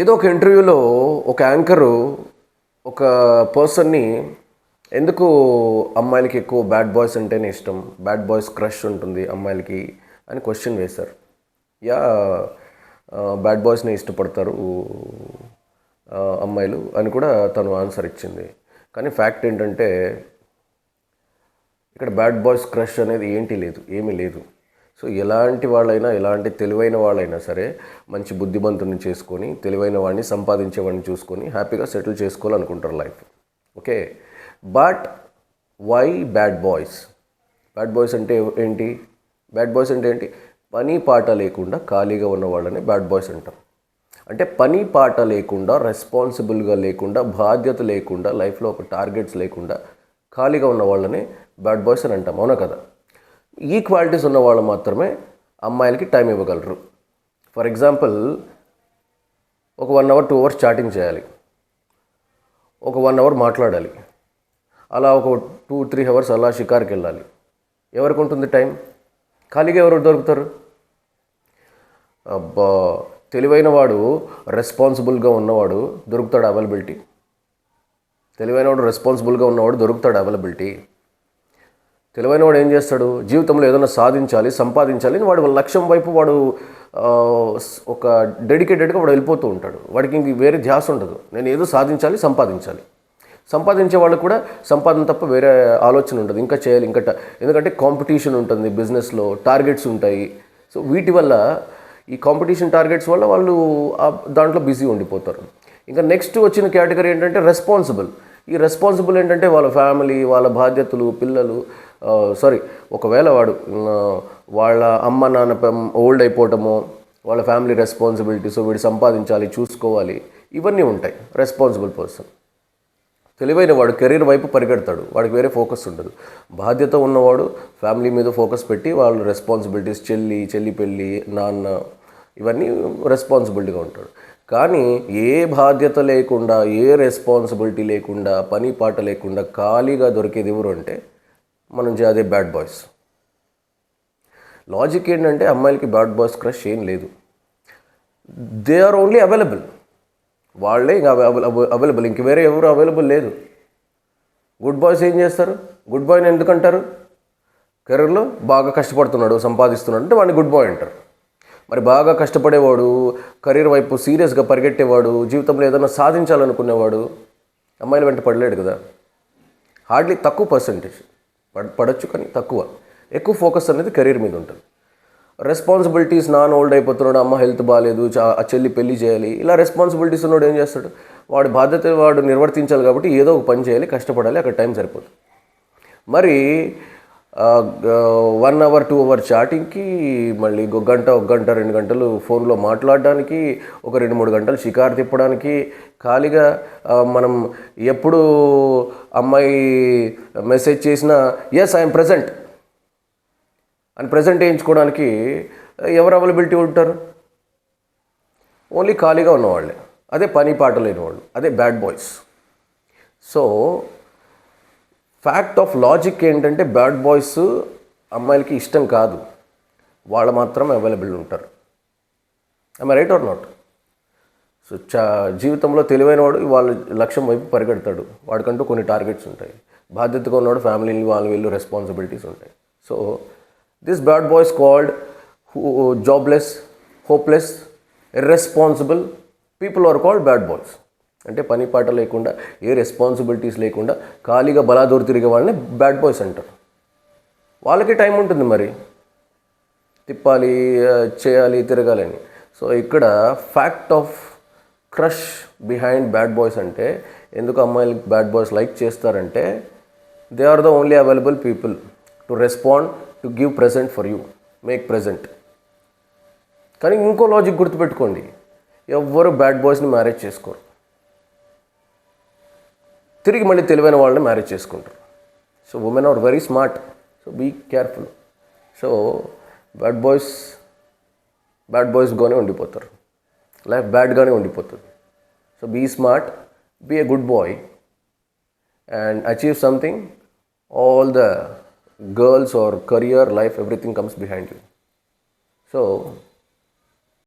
ఏదో ఒక ఇంటర్వ్యూలో ఒక యాంకరు ఒక పర్సన్ని ఎందుకు అమ్మాయిలకి ఎక్కువ బ్యాడ్ బాయ్స్ అంటేనే ఇష్టం? బ్యాడ్ బాయ్స్ క్రష్ ఉంటుంది అమ్మాయిలకి అని క్వశ్చన్ వేశారు. యా బ్యాడ్ బాయ్స్ని ఇష్టపడతారు అమ్మాయిలు అని కూడా తను ఆన్సర్ ఇచ్చింది. కానీ ఫ్యాక్ట్ ఏంటంటే ఇక్కడ బ్యాడ్ బాయ్స్ క్రష్ అనేది ఏంటి లేదు ఏమీ లేదు. సో ఎలాంటి వాళ్ళైనా ఎలాంటి తెలివైన వాళ్ళైనా సరే మంచి బుద్ధిమంతుని చేసుకొని తెలివైన వాడిని సంపాదించే వాడిని చూసుకొని హ్యాపీగా settle చేసుకోవాలనుకుంటారు life. Okay? But why bad boys? Bad boys అంటే ఏంటి? బ్యాడ్ బాయ్స్ అంటే ఏంటి? పని పాట లేకుండా ఖాళీగా ఉన్న వాళ్ళని బ్యాడ్ బాయ్స్ అంటారు అంటే పని పాట లేకుండా రెస్పాన్సిబుల్గా లేకుండా బాధ్యత లేకుండా లైఫ్లో ఒక టార్గెట్స్ లేకుండా ఖాళీగా ఉన్న వాళ్ళని బ్యాడ్ బాయ్స్ అని అంటాం. అవునా కదా? ఈ క్వాలిటీస్ ఉన్న వాళ్ళు మాత్రమే అమ్మాయిలకి టైం ఇవ్వగలరు. ఫర్ ఎగ్జాంపుల్ ఒక one hour two hours chatting చేయాలి. ఒక వన్ అవర్ మాట్లాడాలి. అలా ఒక టూ త్రీ అవర్స్ అలా షికార్కి వెళ్ళాలి. ఎవరికి ఉంటుంది టైం? ఖాళీగా ఎవరు దొరుకుతారు? అబ్బా తెలివైన వాడు రెస్పాన్సిబుల్గా ఉన్నవాడు దొరుకుతాడు అవైలబిలిటీ. తెలివైన వాడు రెస్పాన్సిబుల్గా ఉన్నవాడు దొరుకుతాడు అవైలబిలిటీ. తెలివైన వాడు ఏం చేస్తాడు? జీవితంలో ఏదైనా సాధించాలి సంపాదించాలి అని వాడు లక్ష్యం వైపు వాడు ఒక డెడికేటెడ్గా వాడు వెళ్ళిపోతూ ఉంటాడు. వాడికి ఇంక వేరే ధ్యాస ఉండదు. నేను ఏదో సాధించాలి సంపాదించాలి. సంపాదించే వాళ్ళు కూడా సంపాదన తప్ప వేరే ఆలోచన ఉండదు. ఇంకా చేయాలి ఇంకా ఎందుకంటే కాంపిటీషన్ ఉంటుంది బిజినెస్లో టార్గెట్స్ ఉంటాయి. సో వీటి వల్ల ఈ కాంపిటీషన్ టార్గెట్స్ వల్ల వాళ్ళు దాంట్లో బిజీ ఉండిపోతారు. ఇంకా నెక్స్ట్ వచ్చిన కేటగిరీ ఏంటంటే రెస్పాన్సిబుల్. ఈ రెస్పాన్సిబుల్ ఏంటంటే వాళ్ళ ఫ్యామిలీ వాళ్ళ బాధ్యతలు పిల్లలు సారీ ఒకవేళ వాడు వాళ్ళ అమ్మ నాన్న ఓల్డ్ అయిపోవటము వాళ్ళ ఫ్యామిలీ రెస్పాన్సిబిలిటీస్ వీడు సంపాదించాలి చూసుకోవాలి ఇవన్నీ ఉంటాయి రెస్పాన్సిబుల్ పర్సన్ తెలివైన వాడు కెరీర్ వైపు పరిగెడతాడు వాడికి వేరే ఫోకస్ ఉండదు. బాధ్యత ఉన్నవాడు ఫ్యామిలీ మీద ఫోకస్ పెట్టి వాళ్ళ రెస్పాన్సిబిలిటీస్ చెల్లి చెల్లి పెళ్ళి నాన్న ఇవన్నీ రెస్పాన్సిబిలిటీగా ఉంటాడు. కానీ ఏ బాధ్యత లేకుండా ఏ రెస్పాన్సిబిలిటీ లేకుండా పని పాట లేకుండా ఖాళీగా దొరికేది ఎవరు అంటే మనం చే- అదే బ్యాడ్ బాయ్స్ లాజిక్ ఏంటంటే అమ్మాయిలకి బ్యాడ్ బాయ్స్ క్రష్ ఏం లేదు. దే ఆర్ ఓన్లీ అవైలబుల్ వాళ్ళే ఇంకా అవైలబుల్ ఇంక వేరే ఎవరు అవైలబుల్ లేదు. గుడ్ బాయ్స్ ఏం చేస్తారు? గుడ్ బాయ్ని ఎందుకంటారు కెరీర్లో బాగా కష్టపడుతున్నాడు సంపాదిస్తున్నాడు అంటే వాడిని గుడ్ బాయ్ అంటారు. మరి బాగా కష్టపడేవాడు కెరీర్ వైపు సీరియస్గా పరిగెట్టేవాడు జీవితంలో ఏదైనా సాధించాలనుకునేవాడు అమ్మాయిల వెంట పడలేడు కదా. హార్డ్లీ తక్కువ పర్సంటేజ్ పడ పడచ్చు కానీ తక్కువ. ఎక్కువ ఫోకస్ అనేది కెరీర్ మీద ఉంటుంది. రెస్పాన్సిబిలిటీస్ నాన్ ఓల్డ్ అయిపోతున్నాడు అమ్మ హెల్త్ బాగాలేదు ఆ చెల్లి పెళ్ళి చేయాలి. ఇలా రెస్పాన్సిబిలిటీస్ ఉన్నాడు ఏం చేస్తాడు? వాడి బాధ్యత వాడు నిర్వర్తించాలి కాబట్టి ఏదో ఒక పని చేయాలి కష్టపడాలి అక్కడ టైం సరిపోతుంది మరి వన్ అవర్ టూ అవర్ చాటింగ్కి మళ్ళీ ఒక గంట ఒక గంట రెండు గంటలు ఫోన్లో మాట్లాడడానికి ఒక రెండు మూడు గంటలు షికారు తిప్పడానికి ఖాళీగా మనం ఎప్పుడు అమ్మాయి మెసేజ్ చేసినా ఎస్ ఐఎమ్ ప్రజెంట్ అని ప్రజెంట్ వేయించుకోవడానికి ఎవరు అవైలబిలిటీ ఉంటారు? ఓన్లీ ఖాళీగా ఉన్నవాళ్ళే. అదే పని పాట లేని వాళ్ళు అదే bad boys so fact of logic ఏంటంటే బ్యాడ్ బాయ్స్ అమ్మాయిలకి ఇష్టం కాదు. వాళ్ళు మాత్రం అవైలబుల్ ఉంటారు. I'm right or not so చా జీవితంలో తెలివైన వాడు వాళ్ళ లక్ష్యం వైపు పరిగెడతాడు. వాడికంటూ కొన్ని టార్గెట్స్ ఉంటాయి. బాధ్యతగా ఉన్నవాడు ఫ్యామిలీని వాళ్ళు వీళ్ళు రెస్పాన్సిబిలిటీస్ ఉంటాయి. So this bad boys called jobless hopeless irresponsible people are called bad boys అంటే పని పాట లేకుండా ఏ రెస్పాన్సిబిలిటీస్ లేకుండా ఖాళీగా బలాదూరు తిరిగే వాళ్ళని బ్యాడ్ బాయ్స్ అంటారు. వాళ్ళకి టైం ఉంటుంది మరి. తిప్పాలి చేయాలి తిరగాలని సో ఇక్కడ fact of crush behind bad boys అంటే ఎందుకు అమ్మాయిలు బ్యాడ్ బాయ్స్ లైక్ చేస్తారంటే they are the only available people to respond to give present for you make present కానీ ఇంకో లాజిక్ గుర్తుపెట్టుకోండి. ఎవ్వరు బ్యాడ్ బాయ్స్ని మ్యారేజ్ చేసుకోరు. తిరిగి మళ్ళీ తెలివైన వాళ్ళని మ్యారేజ్ చేసుకుంటారు so women are very smart so be careful so bad boys bad బాయ్స్గానే ఉండిపోతారు. లైఫ్ బ్యాడ్గానే ఉండిపోతుంది. So be smart be a good boy and achieve something all the girls are career life everything comes behind you so